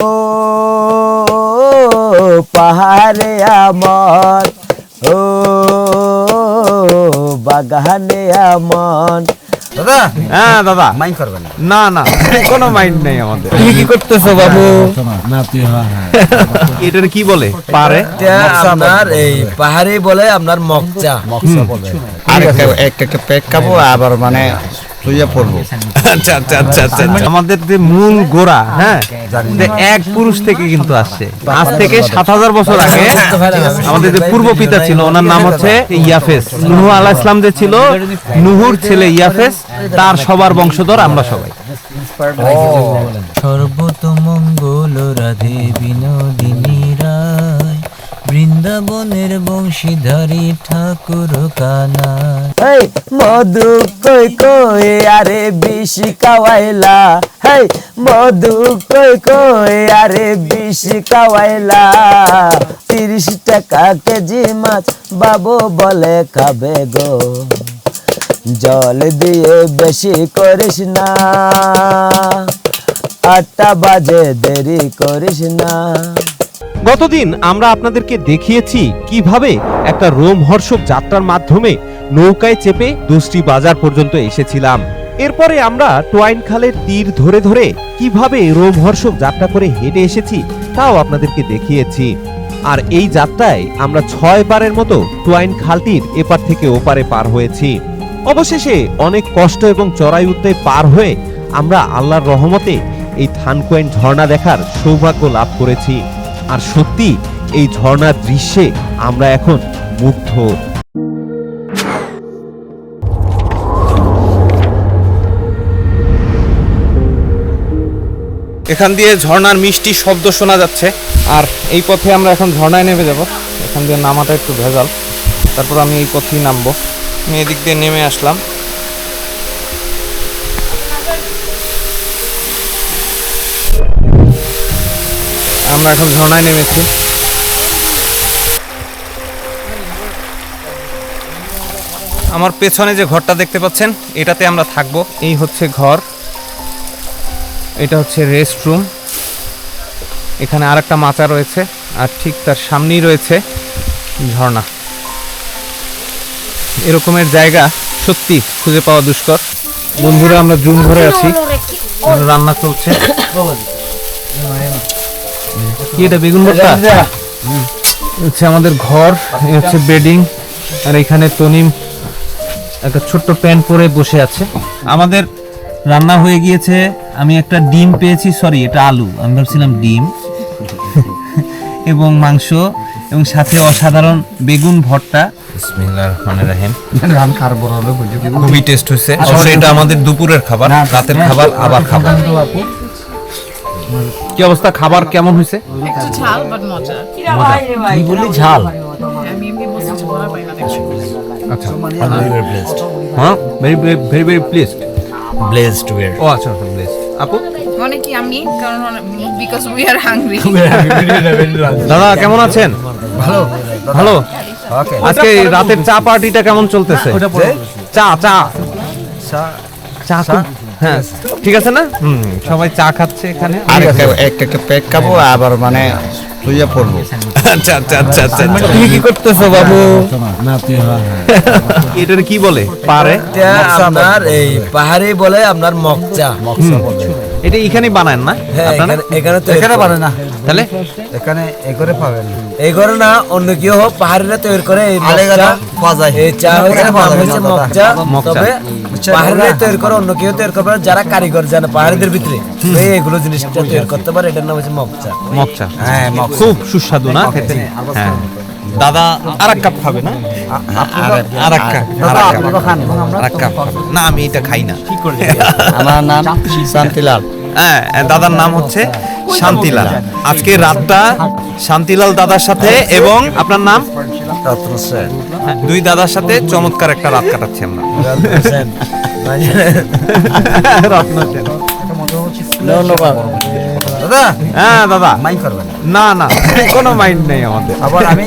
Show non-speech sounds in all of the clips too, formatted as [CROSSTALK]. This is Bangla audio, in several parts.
ও পাহাড়ে আমন ও বাগানে আমন। দাদা হ্যাঁ দাদা। মাইন্ড করবেন না। না কোনো মাইন্ড নেই আমাদের। তুমি কি করতেছো বাবু? এটার কি বলে? পারে। এটা আপনার এই পাহাড়ি বলে আপনার মকচা আর একটা একটা একটা খাব আবার মানে পড়ব আচ্ছা আচ্ছা আচ্ছা আচ্ছা আমাদের যে মূল গোড়া হ্যাঁ যে এক পুরুষ থেকে কিন্তু আসছে। আজ থেকে সাত হাজার বছর আগে আমাদের যে পূর্ব পিতা ছিল ওনার নাম হচ্ছে ইয়াফেস। নুহ আলাহ ইসলাম যে ছিল নুহুর ছেলে ইয়াফেস তার সবার বংশধর আমরা সবাই। সর্বতমঙ্গল রাধে বিনোদিনী। বৃন্দাবনের বংশীধারী ঠাকুর কানা হেই, মধু কই কই, আরে বিশি কাওয়াইলা হেই, মধু কই কই, আরে বিশি কাওয়াইলা তিরিশ টাকা কেজি মাছ বাবু বলে খাবে গো। জল দিয়ে বেশি করিস না। আটটা বাজে দেরি করিস না। গতদিন আমরা আপনাদেরকে দেখিয়েছি কীভাবে একটা রোমহর্ষক যাত্রার মাধ্যমে নৌকায় চেপে দুষ্টি বাজার পর্যন্ত এসেছিলাম। এরপরে আমরা টোয়াইন খালের তীর ধরে ধরে কীভাবে রোমহর্ষক যাত্রা করে হেঁটে এসেছি তাও আপনাদেরকে দেখিয়েছি। আর এই যাত্রায় আমরা ছয় বারের মতো টোয়াইন খালটির এপার থেকে ওপারে পার হয়েছি। অবশেষে অনেক কষ্ট এবং চড়াই উত্তে পার হয়ে আমরা আল্লাহর রহমতে এই থানকোয়েন ঝর্ণা দেখার সৌভাগ্য লাভ করেছি। আর সত্যি, এই ঝর্ণার দৃশ্যে আমরা এখন মুগ্ধ। এখান দিয়ে ঝর্ণার মিষ্টি শব্দ শোনা যাচ্ছে। আর এই পথে আমরা এখন ঝর্ণায় নেমে যাব। এখান দিয়ে নামাটা একটু ভেজাল। তারপর আমি এই পথেই নামবো। আমি এদিক দিয়ে নেমে আসলাম। আমরা এখন ঝর্ণায় নেমেছি। আমার পেছনে যে ঘরটা দেখতে পাচ্ছেন এটাতে আমরা থাকব। এই হচ্ছে ঘর। এটা হচ্ছে রেস্ট রুম এখানে আর একটা মাচা রয়েছে আর ঠিক তার সামনেই রয়েছে ঝর্ণা। এরকমের জায়গা সত্যি খুঁজে পাওয়া দুষ্কর। বন্ধুরা আমরা জুম ঘরে আছি। রান্না চলছে। কি এটা বেগুন ভর্তা? হচ্ছে আমাদের ঘর হচ্ছে বেডিং আর এখানে তনিম একটা ছোট্ট প্যান্ট পরে বসে আছে। আমাদের রান্না হয়ে গিয়েছে আমি একটা ডিম পেয়েছি সরি এটা আলু আমি ভাবছিলাম ডিম। [LAUGHS] এবং মাংস এবং সাথে অসাধারণ বেগুন ভর্তা। বিসমিল্লাহির রহমানির রহিম। রান খার বড় হবে বুঝলি খুবই টেস্ট হয়েছে এটা আমাদের দুপুরের খাবার রাতের খাবার আবার খাবার কি অবস্থা? খাবার কেমন হয়েছে? একটু ঝাল বাট মজা। কি বলি ঝাল। আমি এমনি বসে পাই না দেখছি আচ্ছা। হ্যাঁ? ভেরি ভেরি ভেরি প্লিজড ব্লেজড ওয়্যার ও আচ্ছা আচ্ছা প্লিজ আপু? মানে কি আমি? কারণ বিকজ উই আর হাংরি দাদা কেমন আছেন? ভালো। ভালো? ওকে আজকে রাতের চা পার্টিটা কেমন চলতেছে? চা চা। চা। খুব- হ্যাঁ ঠিক আছে না? হুম সবাই চা খাচ্ছে এখানে। আর একটা পেট খাব আবার মানে শুয়ে পড়ব। আচ্ছা আচ্ছা আচ্ছা আচ্ছা তুমি কি করতেছো বাবু? এটার কি বলে? পারে এটা আপনার এই পাহাড়ে বলে আপনার মকচা এটা এখানেই বানান না হ্যাঁ এখানে এখানে তো এখানে না। তাহলে? এখানে এ করে পাবেন। না এই করে না অন্য কেউ হোক পাহাড়িরা তৈরি করে এই এই চা হচ্ছে এখানে। তবে পাহাড়িরা তৈরি করে অন্য কেউ তৈরি করবে যারা কারিগর জানে পাহাড়িদের ভিতরে। এই এগুলো জিনিসটা তৈরি করতে পারে এটার নাম হচ্ছে মকচা মকচা হ্যাঁ মক খুব সুস্বাদু না? খেতে? হ্যাঁ। দাদা আর এক কাপ খাবে না? এক কাপ আর এক কাপ। না আমি এটা খাই না। আমার নাম শান্তিলাল। হ্যাঁ দাদার নাম হচ্ছে শান্তিলাল। আজকে রাতটা শান্তিলাল দাদার সাথে এবং আপনার নাম? দুই দাদার সাথে চমৎকার একটা রাত কাটাচ্ছি আমরা। ধন্যবাদ। দাদা হ্যাঁ দাদা। মাইন্ড করবেন না। না কোনো মাইন্ড নেই আমাদের। আবার আমি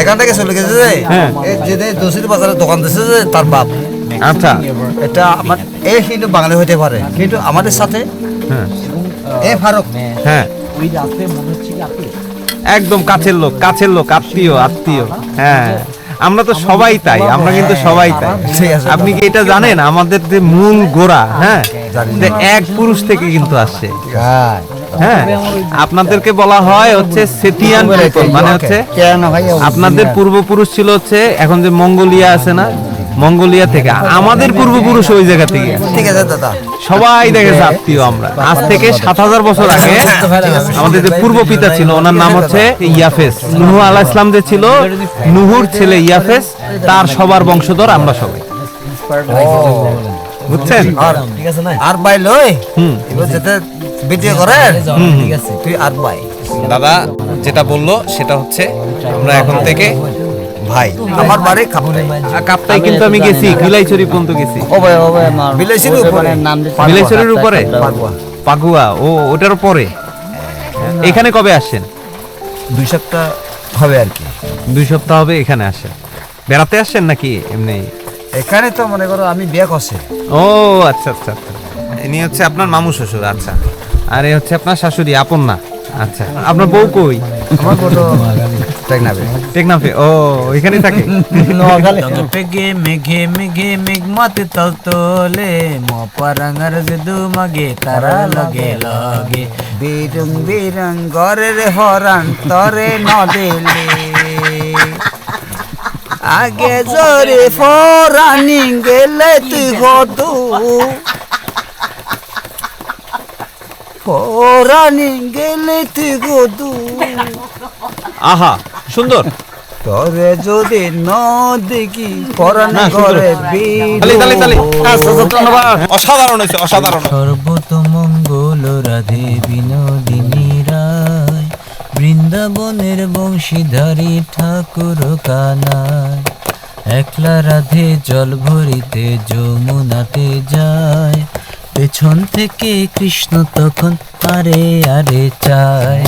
এখান থেকে চলে গেছে যে হ্যাঁ। যে যে দোষীর বাজারে দোকান যে তার বাপ। আচ্ছা। এটা আমার এ কিন্তু বাঙালি হতে পারে। কিন্তু আমাদের সাথে হ্যাঁ। এ ফারুক। হ্যাঁ। ওই রাতে মনে হচ্ছে কি আপনি একদম কাছের লোক কাছের লোক আত্মীয় আত্মীয়। হ্যাঁ। আমরা তো সবাই তাই আমরা কিন্তু সবাই তাই। আপনি কি এটা জানেন? আমাদের যে মূল গোড়া হ্যাঁ যে এক পুরুষ থেকে কিন্তু আসছে হ্যাঁ। আপনাদেরকে বলা হয় হচ্ছে সেটিয়ান মানে হচ্ছে আপনাদের পূর্বপুরুষ ছিল হচ্ছে এখন যে মঙ্গোলিয়া আছে না মঙ্গোলিয়া থেকে। আমাদের পূর্বপুরুষ ওই জায়গা থেকে। ঠিক আছে দাদা। সবাই দেখে আত্মীয় আমরা। আজ থেকে সাত হাজার বছর আগে আমাদের যে পূর্ব পিতা ছিল ওনার নাম হচ্ছে ইয়াফেস। নুহু আলাহ ইসলাম যে ছিল নুহুর ছেলে ইয়াফেস তার সবার বংশধর আমরা সবাই। বুঝছেন? আর আর ভাই লই? হুম। এবার যেতে ভিডিও করে? ঠিক আছে তুই আর ভাই। দাদা যেটা বলল সেটা হচ্ছে আমরা এখন থেকে ভাই আমার বাড়ি খাপুরে কাপ্তাই কিন্তু আমি গেছি বিলাইছড়ি পর্যন্ত গেছি। ও ভাই ও ভাই আমার বিলাসির উপরে। নাম বিলাইছড়ির উপরে? পাগুয়া। পাগুয়া ও ওটার পরে? এখানে কবে আসছেন? দুই সপ্তাহ হবে আর কি। দুই সপ্তাহ হবে এখানে আসেন বেড়াতে আসছেন নাকি এমনি? এখানে তো মনে করো আমি বিয়ে করছি। ও আচ্ছা আচ্ছা আচ্ছা। ইনি হচ্ছে আপনার মামু শ্বশুর আচ্ছা। আর এ হচ্ছে আপনার শাশুড়ি আপন না। আচ্ছা। আপনার বউ কই? আমার ফটো টেকনাবে টেকনাফে? ও এখানেই থাকে? [LAUGHS] পেগে মেঘে মেঘে মেঘ মাতে তল তোলে মপারাঙ্গার যদু মাগে তারা লগে লগে। বিরং বিরং ঘরের হরান তরে নদেলে। আগে জোরে ফরানি গেলে তুই হতু। ফরানি গেলে তুই গদু আহা সুন্দর। তরে যদি ন দেখি পরান করে তালি তালি তালি। ধন্যবাদ। অসাধারণ হয়েছে অসাধারণ। সর্বতমঙ্গল রাধে বিনোদিনী রায়। বৃন্দাবনের বংশীধারী ঠাকুর কানায়। একলা রাধে জল ভরিতে যমুনাতে যায়। পেছন থেকে কৃষ্ণ তখন আরে আরে চায়।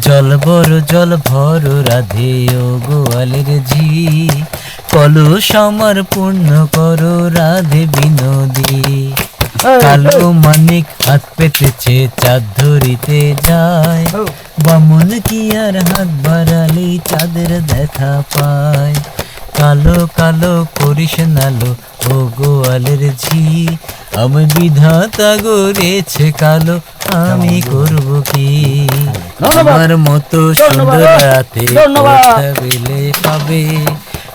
জল বড় জল ভর রাধে ও গোয়ালের ঝি। কলুষ আমার পূর্ণ করো রাধে বিনোদী। কালো মানিক হাত পেতেছে চাঁদ ধরিতে যায়। বামন কি আর হাত বাড়ালি চাঁদের দেখা পায়। কালো কালো করিস নালো ও গোয়ালের ঝি আমি বিধাতা গড়েছে কালো আমি করব কি? আমার মতো সুন্দর রাতে বেলে পাবে।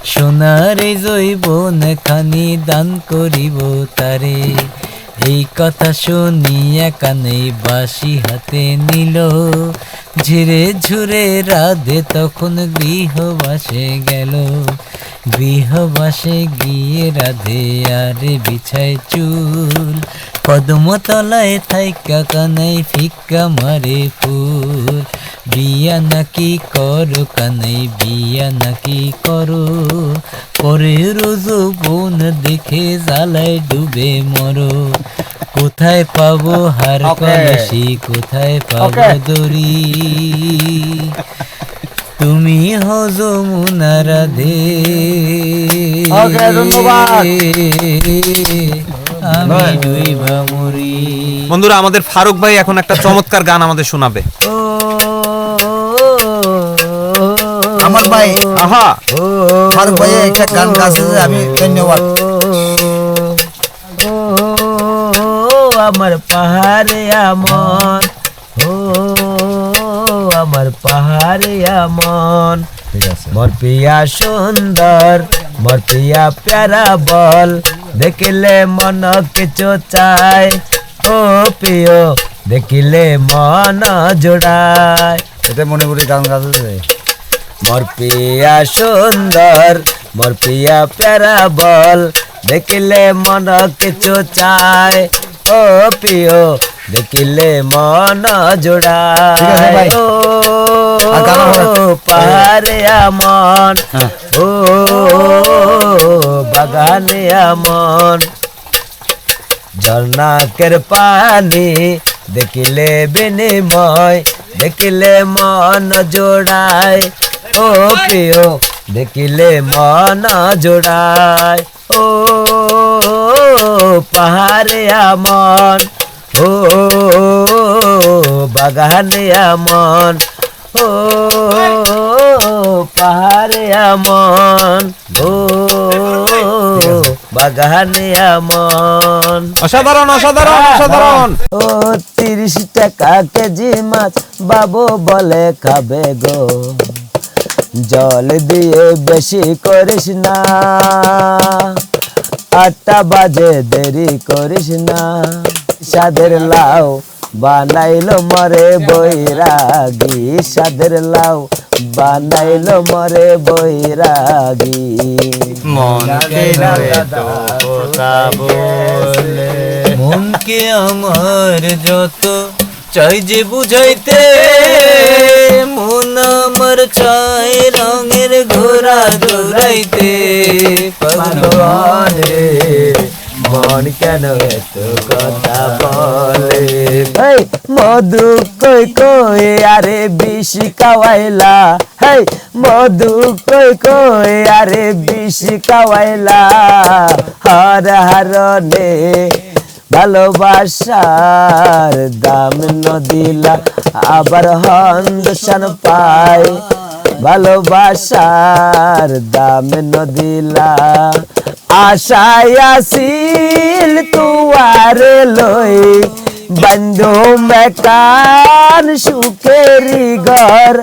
সোনার জৈবন খানি দান করিব তারে। এই কথা শুনিয়া কানে বাসি হাতে নিল। ঝিরে ঝুরে রাধে তখন গৃহবাসে গেল। গৃহবাসে গিয়ে রাধে আরে বিছায় চুল। কদমতলায় থাইকা কানাই ফিক্কা মারে ফুল। বিয়া নাকি করো কানাই বিয়া নাকি করো? পরে রোজ বোন দেখে জ্বালায় ডুবে মরো। কোথায় পাবো হার কলসি কোথায় পাবো দড়ি? তুমি হজমুনা রাধে। Okay, আমি ডুইবা মরি বন্ধুরা আমাদের ফারুক ভাই এখন একটা চমৎকার গান আমাদের শোনাবে। ও আমার ভাই আহা। আমার ভাই একটা গান গাছে আমি ধন্যবাদ। ও আমার পাহাড়ে আমন ও আমার পাহাড়ে আমন মোর পিয়া সুন্দর মোর পিয়া প্যারা বল। দেখিলে মন কিছু চাই ও প্রিয় দেখিলে মন জোড়ায়। এটা মনে করি গান গাছে মোর পিয়া সুন্দর মোর পিয়া প্যারা বল। দেখিলে মন কিছু চায় ও প্রিয় দেখিলে মন জোড়ায়। পাহাড়ে আমন হ্যাঁ। ও বাগানে আমন। ঝর্ণাকের পানি দেখিলে বিনিময় দেখিলে মন জোড়ায়। ও প্রিয় দেখিলে মন জোড়ায়। ও পাহাড়ে আমন। ও বাগানে আমন। ও পাহাড়ে আমন। ও বাগানে আমন। অসাধারণ অসাধারণ অসাধারণ। ও তিরিশ টাকা কেজি মাছ বাবু বলে খাবে গো। জল দিয়ে বেশি করিস না। আটটা বাজে দেরি করিস না। সাদের লাউ বানাইলো মরে বৈরাগী। সাদের লাউ বানাইলো মরে বৈরাগী। মনকে বলে। আমার যত চাই যে বুঝাইতে মন আমার চাই রঙের ঘোরা দৌড়াইতে। মন কেন এত কথা মধু কই কই আরে বিশি কাওয়াইলা হেই মধু কই কই আরে বিশি কাওয়াইলা হর হরনে ভালোবাসার দাম নদিলা আবার হন্দশন পায় ভালোবাসার দাম নদিলা আশায় আসিল তুয়ার লই বন্ধু মেকান সুখেরি ঘর,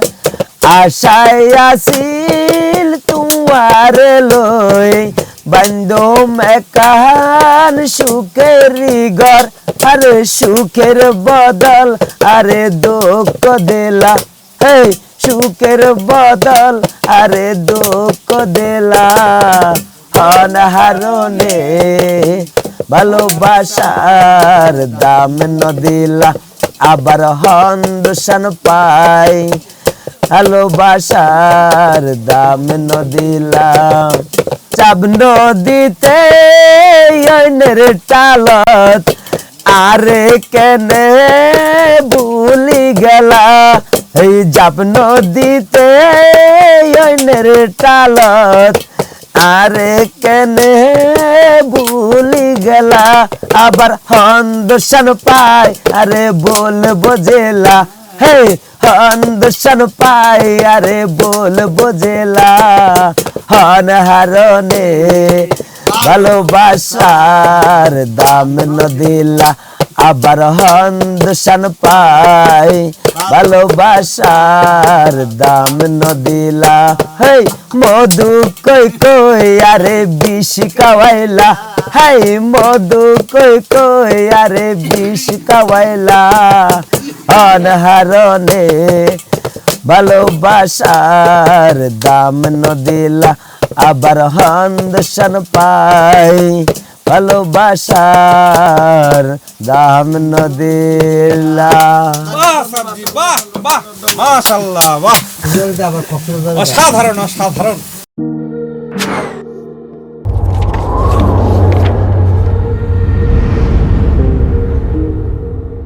আশায় আসিল তুয়ার লই। বন্ধু মেকান সুখেরি ঘর, আরে সুখের বদল, আরে দুঃখ দিলা। হেই, সুখের বদল, আরে দুঃখ দিলা। অনহারণে ভালোবাসার দাম নদিলা, আবার হন্দশন পাই। ভালোবাসার দাম নদিলা চাব নদীতে অন্যের টালত আরে কেনে ভুলি গেলা, এই জাপ নদীতে অন্যের টালত আরে কেনে ভুলি গেলা, আবার হন্দশন পাই, আরে বল বোঝেলা হে হন্দশন পাই, আরে বল বোঝেলা হন হারনে ভালোবাসার দাম নদিলা আবার হন্দশন পাই, ভালোবাসার দাম নদিলা। হেই, মধু কই কই, আরে বিষ কাওয়াইলা হাই, মধু কই কই, আরে বিষ কাওয়াইলা অনহারনে ভালোবাসার দাম নদিলা আবার হন্দশন পাই। ভালোবাসার দাম নদিলা। বাহ সাবজি বাহ বাহ। মাশাআল্লাহ বাহ। অসাধারণ অসাধারণ।